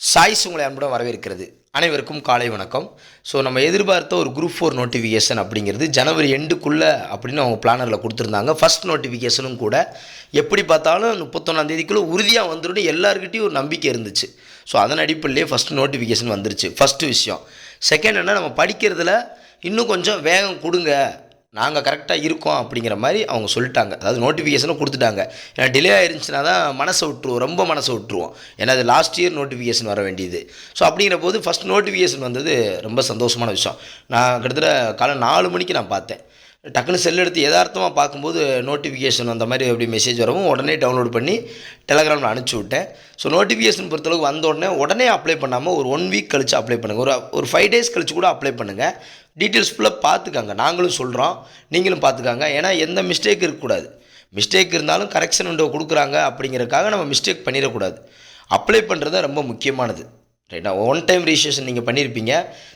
Choice உங்களை அன்புடன் வரவேற்கிறது. அனைவருக்கும் காலை வணக்கம். ஸோ நம்ம எதிர்பார்த்த ஒரு குரூப் ஃபோர் நோட்டிஃபிகேஷன் அப்படிங்கிறது ஜனவரி எண்டுக்குள்ளே அப்படின்னு அவங்க பிளானரில் கொடுத்துருந்தாங்க. ஃபர்ஸ்ட் நோட்டிஃபிகேஷனும் கூட எப்படி பார்த்தாலும் முப்பத்தொன்னாம் தேதிக்குள்ளே உறுதியாக வந்துடும் எல்லாருக்கிட்டையும் ஒரு நம்பிக்கை இருந்துச்சு. ஸோ அதன் அடிப்படையிலே ஃபஸ்ட் நோட்டிஃபிகேஷன் வந்துருச்சு. ஃபஸ்ட்டு விஷயம். செகண்ட் என்ன நம்ம படிக்கிறதுல இன்னும் கொஞ்சம் வேகம் கொடுங்க. நாங்கள் கரெக்டாக இருக்கோம் அப்படிங்கிற மாதிரி அவங்க சொல்லிட்டாங்க. அதாவது நோட்டிஃபிகேஷனும் கொடுத்துட்டாங்க. ஏன்னா டிலே ஆயிருந்துச்சுன்னா தான் மனசை விட்டுருவோம் ரொம்ப மனசை விட்டுருவோம். ஏன்னா அது லாஸ்ட் இயர் நோட்டிஃபிகேஷன் வர வேண்டியது. ஸோ அப்படிங்கிற போது ஃபஸ்ட் நோட்டிஃபிகேஷன் வந்தது ரொம்ப சந்தோஷமான விஷயம். நான் கிட்டத்தட்ட காலை நாலு மணிக்கு நான் பார்த்தேன். டக்குன்னு செல் எடுத்து யதார்த்தமாக பார்க்கும்போது நோட்டிஃபிகேஷன் அந்த மாதிரி அப்படி மெசேஜ் வரவும் உடனே டவுன்லோட் பண்ணி டெலகிராமில் அனுப்பிச்சி விட்டேன். ஸோ நோட்டிஃபிகேஷன் பொறுத்தளவுக்கு வந்த உடனே உடனே அப்ளை பண்ணாமல் ஒரு ஒன் வீக் கழித்து அப்ளை பண்ணுங்கள் ஒரு ஒரு ஃபைவ் டேஸ் கழிச்சு கூட அப்ளை பண்ணுங்கள் டீட்டெயில்ஸ் ஃபுல்லாக பார்த்துக்காங்க. நாங்களும் சொல்கிறோம் நீங்களும் பார்த்துக்காங்க. ஏன்னா எந்த மிஸ்டேக் இருக்கக்கூடாது. மிஸ்டேக் இருந்தாலும் கரெக்ஷன் விண்டோ கொடுக்குறாங்க அப்படிங்கிறதுக்காக நம்ம மிஸ்டேக் பண்ணிடக்கூடாது. அப்ளை பண்ணுறது ரொம்ப முக்கியமானது. ரைட்டா ஒன் டைம் ரிஜிஸ்ட்ரேஷன் நீங்கள் பண்ணியிருப்பீங்க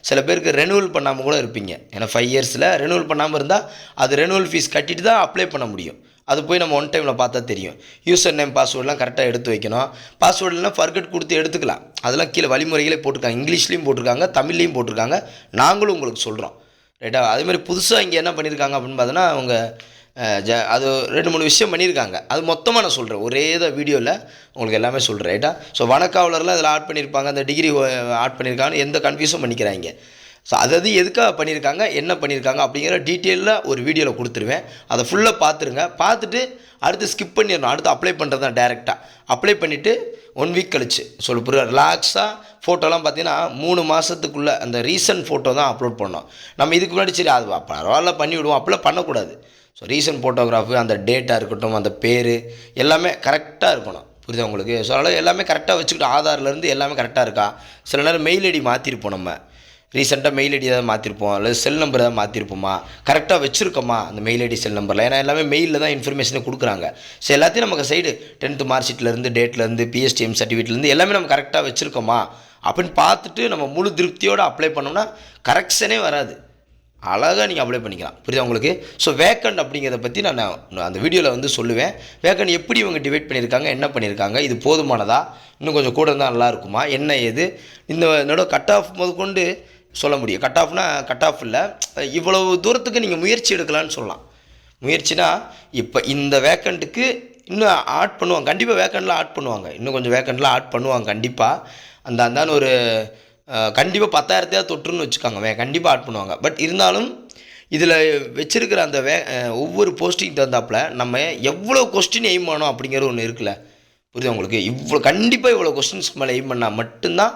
சில பேருக்கு ரெனுவல் பண்ணாமல் கூட இருப்பீங்க. ஏன்னா ஃபைவ் இயர்ஸில் ரெனுவல் பண்ணாமல் இருந்தால் அது ரெனுவல் ஃபீஸ் கட்டிட்டு தான் அப்ளை பண்ண முடியும். அது போய் நம்ம ஒன் டைமில் பார்த்தா தெரியும். யூசர் நேம் பாஸ்வேர்டெலாம் கரெக்டாக எடுத்து வைக்கணும். பாஸ்வேர்டெலாம் ஃபர்கட் கொடுத்து எடுத்துக்கலாம். அதெல்லாம் கீழே வழிமுறைகளே போட்டிருக்காங்க. இங்கிலீஷ்லேயும் போட்டிருக்காங்க தமிழ்லேயும் போட்டிருக்காங்க. நாங்களும் உங்களுக்கு சொல்கிறோம் ரைட்டா அதேமாதிரி புதுசாக இங்கே என்ன பண்ணியிருக்காங்க அப்படின்னு பார்த்தோன்னா அவங்க ஜ அது ரெண்டு மூணு விஷயம் பண்ணியிருக்காங்க. அது மொத்தமாக நான் சொல்கிறேன் ஒரே இதை வீடியோவில் உங்களுக்கு எல்லாமே சொல்கிறேன் ரைட்டா ஸோ வணக்காவலர்லாம் இதில் ஆட் பண்ணியிருப்பாங்க. அந்த டிகிரி ஆட் பண்ணியிருக்காங்கன்னு எந்த கன்ஃபியூஸும் பண்ணிக்கிறாங்க. ஸோ அதாவது எதுக்காக பண்ணியிருக்காங்க? என்ன பண்ணியிருக்காங்க? அப்படிங்கிற டீட்டெயிலில் ஒரு வீடியோவில் கொடுத்துருவேன். அதை ஃபுல்லாக பார்த்துருங்க. பார்த்துட்டு அடுத்து ஸ்கிப் பண்ணிடணும். அடுத்து அப்ளை பண்ணுறது தான் டேரெக்டாக அப்ளை பண்ணிவிட்டு ஒன் வீக் கழிச்சு சொல்ல புரிய ரிலாக்ஸாக ஃபோட்டோலாம் பார்த்தீங்கன்னா மூணு மாதத்துக்குள்ளே அந்த ரீசன்ட் ஃபோட்டோ தான் அப்லோட் பண்ணோம். நம்ம இதுக்கு முன்னாடி சரி அது பரவாயில்ல பண்ணி விடுவோம். அப்படிலாம் பண்ணக்கூடாது. ஸோ ரீசன்ட் ஃபோட்டோகிராஃபு அந்த டேட்டாக இருக்கட்டும் அந்த பேர் எல்லாமே கரெக்டாக இருக்கணும். புரியுதா உங்களுக்கு? ஸோ அதனால் எல்லாமே கரெக்டாக வச்சுக்கிட்டு ஆதார்லேருந்து எல்லாமே கரெக்டாக இருக்கா? சில நேரம் மெயில் ஐடி மாற்றிருப்போம் நம்ம. ரீசெண்டாக மெயில் ஐடி ஏதாவது மாற்றிருப்போம் அல்லது செல் நம்பர் ஏதாவது மாற்றிருப்போமா கரெக்டாக வச்சுருக்கோமா அந்த மெயில் ஐடி செல் நம்பரில் ஏன்னா எல்லாமே மெயிலில் தான் இன்ஃபர்மேஷனை கொடுக்குறாங்க. ஸோ எல்லாத்தையும் நமக்கு சைடு டென்த்து மார்க் ஷீட்லேருந்து டேட்லேருந்து பிஎஸ்டிஎம் சர்டிஃபிகேட்லேருந்து எல்லாமே நம்ம கரெக்டாக வச்சுருக்கோமா? அப்படின்னு பார்த்துட்டு நம்ம முழு திருப்தியோடு அப்ளை பண்ணோம்னா கரெக்ஷனே வராது. அழகாக நீங்கள் அப்ளை பண்ணிக்கலாம். புரியுதா உங்களுக்கு? ஸோ வேக்கண்ட் அப்படிங்கிறத பற்றி நான் அந்த வீடியோவில் வந்து சொல்லுவேன். வேக்கண்ட் எப்படி இவங்க டிவைட் பண்ணியிருக்காங்க என்ன பண்ணியிருக்காங்க இது போதுமானதா? இன்னும் கொஞ்சம் கூட இருந்தால் நல்லா இருக்குமா? என்ன ஏது? இந்த நடுவு கட் ஆஃப் முதற்கொண்டு சொல்ல முடியும். கட் ஆஃப்னா கட் ஆஃப் இல்லை. இவ்வளவு தூரத்துக்கு நீங்கள் முயற்சி எடுக்கலான்னு சொல்லலாம். முயற்சினா இப்போ இந்த வேக்கண்ட்டுக்கு இன்னும் ஆட் பண்ணுவாங்க. கண்டிப்பாக வேக்கண்ட்லாம் ஆட் பண்ணுவாங்க. இன்னும் கொஞ்சம் வேக்கண்ட்லாம் ஆட் பண்ணுவாங்க கண்டிப்பாக அந்த அந்தான ஒரு கண்டிப்பாக பத்தாயிரத்தையாவது தொற்றுன்னு வச்சுக்காங்க வே கண்டிப்பாக ஆட் பண்ணுவாங்க. பட் இருந்தாலும் இதில் வச்சிருக்கிற அந்த வே ஒவ்வொரு போஸ்டிங் தகுந்தாப்புல நம்ம எவ்வளோ கொஸ்டின் எய்ம் பண்ணோம் அப்படிங்கிற ஒன்று இருக்குல்ல? புரியுது உங்களுக்கு? இவ்வளோ கண்டிப்பாக இவ்வளோ கொஸ்டின்ஸ்க்கு மேலே எய்ம் பண்ணால் மட்டும்தான்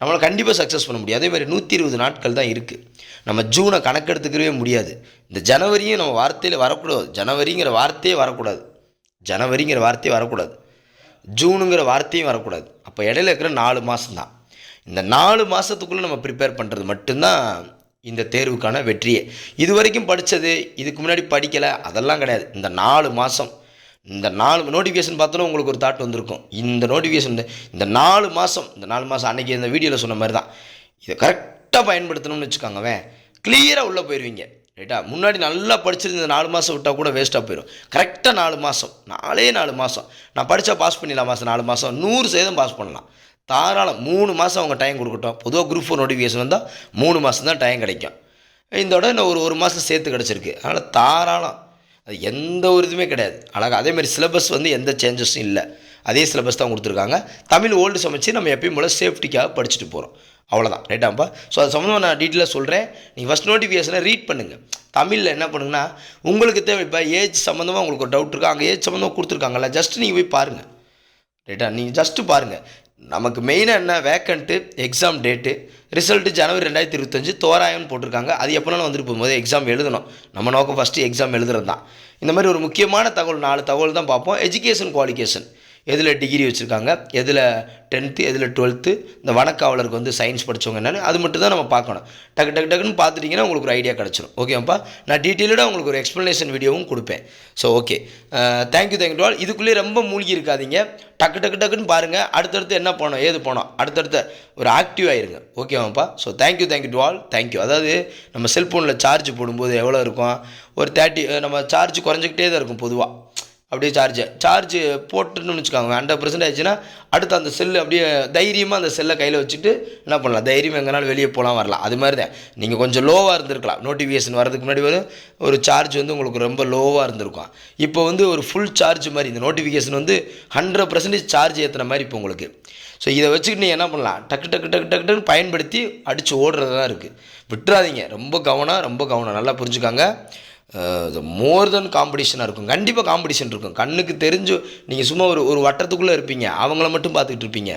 நம்மளை கண்டிப்பாக சக்ஸஸ் பண்ண முடியும். அதே மாதிரி நூற்றி இருபது நாட்கள் தான் இருக்குது நம்ம ஜூனை கணக்கெடுத்துக்கவே முடியாது. இந்த ஜனவரியும் நம்ம வார்த்தையில் வரக்கூடாது. ஜனவரிங்கிற வார்த்தையே வரக்கூடாது. ஜனவரிங்கிற வார்த்தையே வரக்கூடாது. ஜூனுங்கிற வார்த்தையும் வரக்கூடாது. அப்போ இடையில இருக்கிற நாலு மாதம் தான் இந்த நாலு மாதத்துக்குள்ளே நம்ம ப்ரிப்பேர் பண்ணுறது மட்டும்தான் இந்த தேர்வுக்கான வெற்றியே. இது வரைக்கும் படித்தது இதுக்கு முன்னாடி படிக்கலை அதெல்லாம் கிடையாது. இந்த நாலு மாதம் இந்த நாலு நோட்டிஃபிகேஷன் பார்த்தோன்னா உங்களுக்கு ஒரு தாட் வந்திருக்கும். இந்த நோட்டிஃபிகேஷன் இந்த நாலு மாதம் இந்த நாலு மாதம் அன்றைக்கி இந்த வீடியோவில் சொன்ன மாதிரி தான் இதை கரெக்டாக பயன்படுத்தணும்னு வச்சுக்கோங்கவேன் கிளியராக உள்ளே போயிடுவீங்க ரைட்டா முன்னாடி நல்லா படிச்சிருந்த இந்த நாலு மாதம் விட்டால் கூட வேஸ்ட்டாக போயிடும் கரெக்டாக நாலு மாதம் நாலே நாலு மாதம் நான் படித்தா பாஸ் பண்ணிடலாம் மாதம் நாலு மாதம் நூறு சதவீதம் பாஸ் பண்ணலாம். தாராளம் மூணு மாதம் அவங்க டைம் கொடுக்கட்டும். பொதுவாக குரூப் ஃபோர் நோட்டிஃபிகேஷன் வந்தால் மூணு மாதம் தான் டைம் கிடைக்கும். இதோட இன்னும் ஒரு ஒரு மாதம் சேர்த்து கிடச்சிருக்கு. அதனால் தாராளம். அது எந்த ஒரு இதுவுமே கிடையாது. அழகாக அதேமாதிரி சிலபஸ் வந்து எந்த சேஞ்சஸும் இல்லை. அதே சிலபஸ் தான் கொடுத்துருக்காங்க. தமிழ் ஓல்டு சமைச்சு நம்ம எப்பயும் போல் சேஃப்டிக்காக படிச்சுட்டு போகிறோம் அவ்வளோதான் ரைட்டாப்பா ஸோ அது சம்மந்தமாக நான் டீட்டெயிலாக சொல்கிறேன் நீங்கள் ஃபஸ்ட் நோட்டிஃபிகேஷனை ரீட் பண்ணுங்கள் தமிழில் என்ன பண்ணுங்கன்னா உங்களுக்கு தேவை இப்போ ஏஜ் சம்மந்தமாக உங்களுக்கு ஒரு டவுட் இருக்கா? அங்கே ஏஜ் சம்மந்தமாக கொடுத்துருக்காங்கல்ல ஜஸ்ட் நீங்கள் போய் பாருங்கள் ரைட்டா நீங்கள் ஜஸ்ட்டு பாருங்கள் நமக்கு மெயினாக என்ன? வேக்கண்ட்டு எக்ஸாம் டேட்டு ரிசல்ட்டு ஜனவரி ரெண்டாயிரத்தி இருபத்தஞ்சு தோராயம்னு போட்டிருக்காங்க. அது எப்போனாலும் வந்துட்டு போகும்போது எக்ஸாம் எழுதணும். நம்ம நோக்கம் ஃபஸ்ட்டு எக்ஸாம் எழுதுறது தான் இந்த மாதிரி ஒரு முக்கியமான தகவல் நாலு தகவல் தான் பார்ப்போம். எஜுகேஷன் குவாலிஃபிகேஷன் எதில் டிகிரி வச்சுருக்காங்க எதில் டென்த்து எதில் டுவெல்த்து இந்த வனக்காவலருக்கு வந்து சயின்ஸ் படித்தவங்க என்னென்னு அது மட்டும் தான் நம்ம பார்க்கணும். டக்கு டக்கு டக்குன்னு பார்த்துட்டிங்கன்னா உங்களுக்கு ஒரு ஐடியா கிடச்சிரும். ஓகேப்பா நான் டீட்டெயில்டாக உங்களுக்கு ஒரு எக்ஸ்ப்ளனேஷன் வீடியோவும் கொடுப்பேன். So okay thank you thank you all இதுக்குள்ளேயே ரொம்ப மூழ்கி இருக்காதீங்க. டக்கு டக்கு டக்குன்னு பாருங்கள் அடுத்தடுத்து என்ன போனோம் ஏது போனோம்? அடுத்தடுத்த ஒரு ஆக்டிவ் ஆயிருங்க. ஓகேவாப்பா so thank you thank you to all thank you அதாவது நம்ம செல்ஃபோனில் சார்ஜ் போடும்போது எவ்வளோ இருக்கும்? ஒரு தேர்ட்டி நம்ம சார்ஜ் குறைஞ்சிக்கிட்டே தான் இருக்கும் பொதுவாக அப்படியே சார்ஜ் சார்ஜ் போட்டுன்னு வச்சுக்கோங்க. ஹண்ட்ரட் பர்சன்ட் ஆயிடுச்சுன்னா அடுத்து அந்த செல்லு அப்படியே தைரியமாக அந்த செல்லை கையில் வச்சுட்டு என்ன பண்ணலாம்? தைரியம் எங்கேனாலும் வெளியே போகலாம் வரலாம். அது மாதிரி தான். நீங்கள் கொஞ்சம் லோவாக இருந்திருக்கலாம். நோட்டிஃபிகேஷன் வரதுக்கு முன்னாடி வரும். ஒரு சார்ஜ் வந்து உங்களுக்கு ரொம்ப லோவாக இருந்திருக்கும். இப்போ வந்து ஒரு ஃபுல் சார்ஜ் மாதிரி இந்த நோட்டிஃபிகேஷன் வந்து ஹண்ட்ரட் பர்சன்டேஜ் சார்ஜ் ஏற்றுன மாதிரி இப்போ உங்களுக்கு. ஸோ இதை வச்சுக்கிட்டு நீங்கள் என்ன பண்ணலாம்? டக்கு டக்கு டக்கு டக்கு டக்குன்னு பயன்படுத்தி அடித்து ஓடுறது தான் இருக்குது விட்டுறாதீங்க. ரொம்ப கவனம் ரொம்ப கவனம். நல்லா புரிஞ்சுக்காங்க. மோர் தென் காம்படிஷனாக இருக்கும். கண்டிப்பாக காம்படிஷன் இருக்கும். கண்ணுக்கு தெரிஞ்சு நீங்கள் சும்மா ஒரு ஒரு வட்டத்துக்குள்ளே இருப்பீங்க. அவங்கள மட்டும் பார்த்துக்கிட்டு இருப்பீங்க.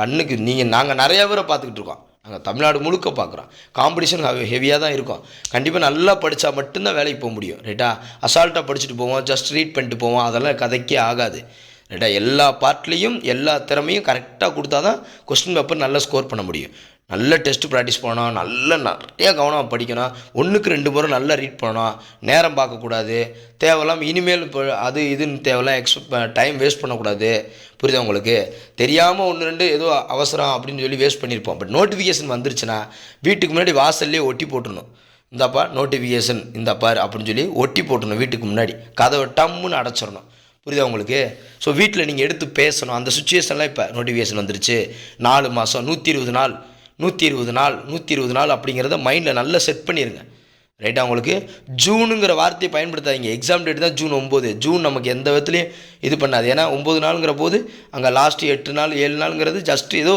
கண்ணுக்கு நீங்கள் நாங்கள் நிறையா பேரை பார்த்துக்கிட்டு இருக்கோம். நாங்கள் தமிழ்நாடு முழுக்க பார்க்குறோம். காம்படிஷன் ஹெவியாக தான் இருக்கும். கண்டிப்பாக நல்லா படித்தா மட்டும்தான் வேலைக்கு போக முடியும். ரைட்டா அசால்ட்டாக படிச்சுட்டு போவோம். ஜஸ்ட் ரீட் பண்ணிட்டு போவோம். அதெல்லாம் கதைக்கே ஆகாது. ரைட்டா எல்லா பார்ட்லேயும் எல்லா திறமையும் கரெக்டாக கொடுத்தா தான் கொஸ்டின் பேப்பர் நல்லா ஸ்கோர் பண்ண முடியும். நல்ல டெஸ்ட் ப்ராக்டிஸ் பண்ணணும் நல்ல நிறைய கவனமாக படிக்கணும். ஒன்றுக்கு ரெண்டு முறை நல்லா ரீட் பண்ணணும். நேரம் பார்க்கக்கூடாது. தேவையில்லாம இனிமேல் இப்போ அது இதுன்னு தேவையில்லாம் எக்ஸ்பெக்ட் டைம் வேஸ்ட் பண்ணக்கூடாது. புரியுதா உங்களுக்கு? தெரியாமல் ஒன்று ரெண்டு ஏதோ அவசரம் அப்படின்னு சொல்லி வேஸ்ட் பண்ணியிருப்போம். பட் நோட்டிஃபிகேஷன் வந்துருச்சுன்னா வீட்டுக்கு முன்னாடி வாசல்லே ஒட்டி போட்டுருணும் இந்தாப்பா நோட்டிஃபிகேஷன் இந்தாப்பார் அப்படின்னு சொல்லி ஒட்டி போட்டுருணும் வீட்டுக்கு முன்னாடி. கதவை டம்முன்னு அடைச்சிடணும். புரியுதா உங்களுக்கு? ஸோ வீட்டில் நீங்கள் எடுத்து பேசணும். அந்த சுச்சுவேஷன்லாம் இப்போ நோட்டிஃபிகேஷன் வந்துருச்சு. நாலு மாதம் நூற்றி இருபது நாள் நூற்றி இருபது நாள் நூற்றி இருபது நாள் அப்படிங்கிறத மைண்டில் நல்லா செட் பண்ணிடுங்க ரைட்டாக உங்களுக்கு ஜூனுங்கிற வார்த்தையை பயன்படுத்தாதீங்க. எக்ஸாம் டேட் தான் ஜூன் ஒம்பது. ஜூன் நமக்கு எந்த விதத்துலையும் இது பண்ணாது. ஏன்னா ஒம்பது நாளுங்கிற போது அங்கே லாஸ்ட் எட்டு நாள் ஏழு நாளுங்கிறது ஜஸ்ட் ஏதோ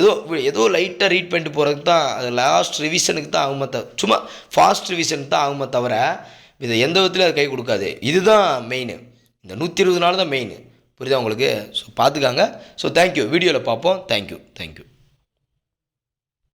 ஏதோ ஏதோ லைட்டாக ரீட் பண்ணிட்டு போகிறதுக்கு தான் அது லாஸ்ட் ரிவிஷனுக்கு தான் ஆகுமே தவிர சும்மா ஃபாஸ்ட் ரிவிஷனுக்கு தான் ஆகுமே தவிர இதை எந்த விதத்துலையும் அது கை கொடுக்காது. இதுதான் மெயின் இந்த நூற்றி இருபது நாள் தான் மெயின் புரியுதா உங்களுக்கு? ஸோ பார்த்துக்காங்க. ஸோ தேங்க்யூ வீடியோவில் பார்ப்போம். Thank you thank you